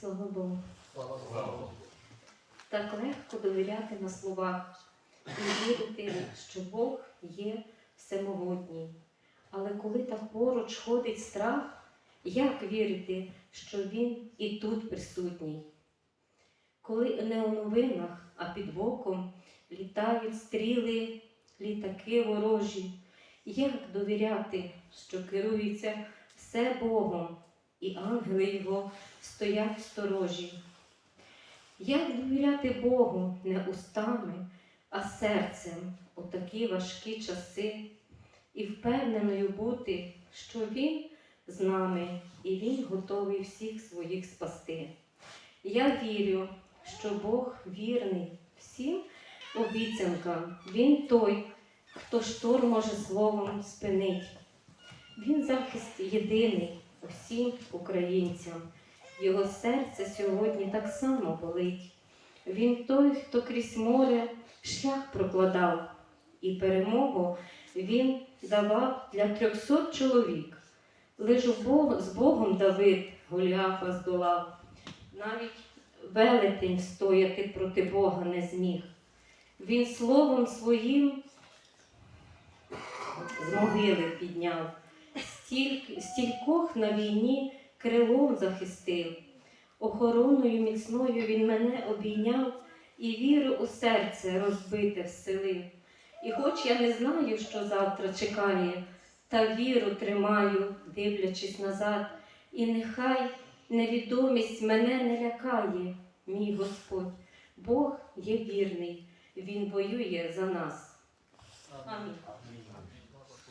Слава Богу. Слава Богу. Так легко довіряти на словах і вірити, що Бог є всемогутній. Але коли так поруч ходить страх, як вірити, що Він і тут присутній? Коли не у новинах, а під боком літають стріли, літаки ворожі, як довіряти, що керується все Богом, і ангели Його стоять сторожі? Як довіряти Богу не устами, а серцем у такі важкі часи, і впевненою бути, що Він з нами і Він готовий всіх своїх спасти. Я вірю, що Бог вірний всім обіцянкам. Він той, хто шторм може словом спинить. Він захист єдиний усім українцям. Його серце сьогодні так само болить. Він той, хто крізь море шлях прокладав, і перемогу він давав для трьохсот чоловік. Лиш Бог, з Богом Давид Голіафа здолав. Навіть велетень стояти проти Бога не зміг. Він словом своїм з могили підняв, Стільки, стількох на війні крилом захистив. Охороною міцною він мене обійняв і віру у серце розбите вселив. І хоч я не знаю, що завтра чекає, та віру тримаю, дивлячись назад, і нехай невідомість мене не лякає, мій Господь. Бог є вірний, Він воює за нас. Амінь.